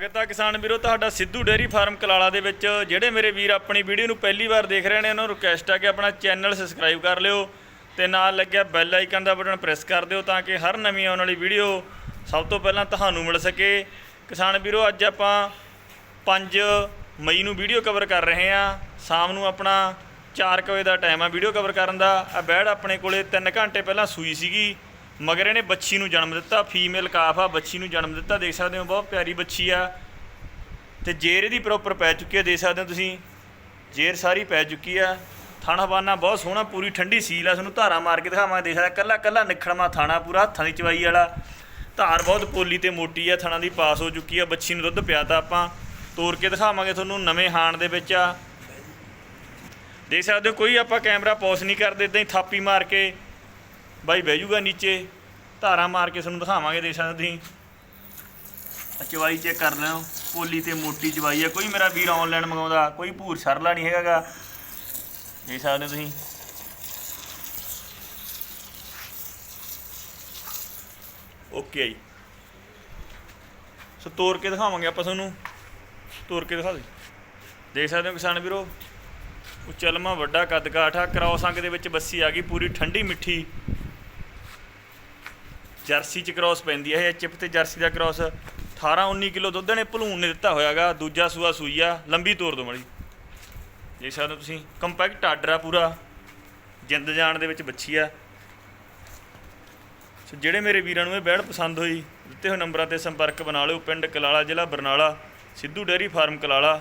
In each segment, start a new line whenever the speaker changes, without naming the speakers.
ਸਵਾਗਤ ਹੈ ਕਿਸਾਨ ਵੀਰੋ, ਤੁਹਾਡਾ ਸਿੱਧੂ ਡੇਅਰੀ ਫਾਰਮ ਕਲਾਲਾ ਦੇ ਵਿੱਚ। ਜਿਹੜੇ ਮੇਰੇ ਵੀਰ ਆਪਣੀ ਵੀਡੀਓ ਨੂੰ ਪਹਿਲੀ ਵਾਰ ਦੇਖ ਰਹੇ ਨੇ, ਉਹਨਾਂ ਨੂੰ ਰਿਕੁਐਸਟ ਆ ਕਿ ਆਪਣਾ ਚੈਨਲ ਸਬਸਕ੍ਰਾਈਬ ਕਰ ਲਿਓ ਤੇ ਨਾਲ ਲੱਗਿਆ ਬੈਲ ਆਈਕਨ ਦਾ ਬਟਨ ਪ੍ਰੈਸ ਕਰ ਦਿਓ ਤਾਂ ਕਿ ਹਰ ਨਵੀਂ ਆਉਣ ਵਾਲੀ ਵੀਡੀਓ ਸਭ ਤੋਂ ਪਹਿਲਾਂ ਤੁਹਾਨੂੰ ਮਿਲ ਸਕੇ। ਕਿਸਾਨ ਵੀਰੋ, ਅੱਜ ਆਪਾਂ 5 ਮਈ ਨੂੰ ਵੀਡੀਓ ਕਵਰ ਕਰ ਰਹੇ ਹਾਂ। ਸ਼ਾਮ ਨੂੰ ਆਪਣਾ 4 ਵਜੇ ਦਾ ਟਾਈਮ ਆ ਵੀਡੀਓ ਕਵਰ ਕਰਨ ਦਾ। ਆ ਬੈੜ ਆਪਣੇ ਕੋਲੇ 3 ਘੰਟੇ ਪਹਿਲਾਂ ਸੂਈ ਸੀਗੀ। ਮਗਰ ਇਹਨੇ ਬੱਚੀ ਨੂੰ ਜਨਮ ਦਿੱਤਾ ਫੀਮੇਲ ਕਾਫ ਆ, ਬੱਚੀ ਨੂੰ ਜਨਮ ਦਿੱਤਾ। ਦੇਖ ਸਕਦੇ ਹੋ, ਬਹੁਤ ਪਿਆਰੀ ਬੱਚੀ ਆ। ਤੇ ਜੇਰ ਇਹਦੀ ਪ੍ਰੋਪਰ ਪੈ ਚੁੱਕੀ ਆ, ਦੇਖ ਸਕਦੇ ਹੋ ਤੁਸੀਂ। ਜੇਰ ਸਾਰੀ ਪੈ ਚੁੱਕੀ ਆ। ਥਾਣਾ ਬਾਨਾ ਬਹੁਤ ਸੋਹਣਾ, ਪੂਰੀ ਠੰਡੀ ਸੀਲ ਆ, ਤੁਹਾਨੂੰ ਧਾਰਾ ਮਾਰ ਕੇ ਦਿਖਾਵਾਂਗੇ। ਦੇਖ ਸਕਦੇ ਕੱਲਾ ਕੱਲਾ ਨਿਖੜਮਾ ਥਾਣਾ ਪੂਰਾ, ਹੱਥਾਂ ਦੀ ਚਵਾਈ ਵਾਲਾ। ਧਾਰ ਬਹੁਤ ਪੋਲੀ ਤੇ ਮੋਟੀ ਆ, ਥਾਣਾ ਦੀ ਪਾਸ ਹੋ ਚੁੱਕੀ ਆ, ਬੱਚੀ ਨੂੰ ਦੁੱਧ ਪਿਆਤਾ ਆਪਾਂ। ਤੋੜ ਕੇ ਦਿਖਾਵਾਂਗੇ ਤੁਹਾਨੂੰ ਨਵੇਂ ਹਾਣ ਦੇ ਵਿੱਚ ਆ। ਦੇਖ ਸਕਦੇ ਹੋ, ਕੋਈ ਆਪਾਂ ਕੈਮਰਾ ਪੌਸ ਨਹੀਂ ਕਰਦੇ, ਇਦਾਂ ਹੀ ਥਾਪੀ ਮਾਰ ਕੇ ਬਾਈ ਬਹਿ ਜਾਊਗਾ ਨੀਚੇ, ਧਾਰਾ ਮਾਰ ਕੇ ਤੁਹਾਨੂੰ ਦਿਖਾਵਾਂਗੇ ਦੇ ਸਕਦੇ ਤੁਸੀਂ ਚਵਾਈ ਚੈੱਕ ਕਰ ਲਿਓ ਪੋਲੀ ਤੇ ਮੋਟੀ ਚਵਾਈ ਹੈ ਕੋਈ ਮੇਰਾ ਵੀਰ ਆਨਲਾਈਨ ਮੰਗਾਉਂਦਾ, ਕੋਈ ਭੂਰ ਸਰਲਾ ਨਹੀਂ ਹੈਗਾਗਾ। ਦੇ ਸਕਦੇ ਹੋ ਤੁਸੀਂ। ਓਕੇ ਜੀ। ਸੋ ਤੋੜ ਕੇ ਦਿਖਾਵਾਂਗੇ ਆਪਾਂ ਤੁਹਾਨੂੰ। ਤੋੜ ਕੇ ਦਿਖਾ ਦੇ। ਦੇਖ ਸਕਦੇ ਹੋ ਕਿਸਾਨ ਵੀਰੋ, ਉਚਲਮਾ ਵੱਡਾ ਕੱਦ ਕਾਠ ਆ ਕ੍ਰਾਸ ਅੰਗ ਦੇ ਵਿੱਚ ਬੱਸੀ ਆ ਗਈ, ਪੂਰੀ ਠੰਡੀ ਮਿੱਠੀ। ਜਰਸੀ ਚ ਕ੍ਰਾਸ ਪੈਂਦੀ ਹੈ ਇਹ ਚਿਪ ਤੇ ਜਰਸੀ ਦਾ ਕ੍ਰਾਸ 18 19 ਕਿਲੋ ਦੁੱਧ ਨੇ ਭਲੂਣ ਨੇ ਦਿੱਤਾ ਹੋਇਆਗਾ, ਦੂਜਾ ਸੂਆ ਸੂਈ ਆ ਲੰਬੀ ਤੋਰ ਦੋ ਮੜੀ। ਦੇਖ ਸਕਦੇ ਹੋ ਤੁਸੀਂ ਕੰਪੈਕਟ ਆਰਡਰ ਆ ਪੂਰਾ, ਜਿੰਦ ਜਾਣ ਦੇ ਵਿੱਚ ਬੱਚੀ ਆ। ਸੋ ਜਿਹੜੇ ਮੇਰੇ ਵੀਰਾਂ ਨੂੰ ਇਹ ਬੈੜ ਪਸੰਦ ਹੋਈ, ਦਿੱਤੇ ਹੋਏ ਨੰਬਰਾਂ ਤੇ ਸੰਪਰਕ ਬਣਾ ਲਿਓ, ਪਿੰਡ ਕਲਾਲਾ ਜ਼ਿਲ੍ਹਾ Barnala, Sidhu dairy farm Kalala.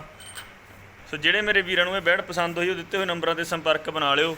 So ਜਿਹੜੇ ਮੇਰੇ ਵੀਰਾਂ ਨੂੰ ਇਹ ਬੈੜ ਪਸੰਦ ਹੋਈ, ਉਹ ਦਿੱਤੇ ਹੋਏ ਨੰਬਰਾਂ ਤੇ ਸੰਪਰਕ ਬਣਾ ਲਿਓ।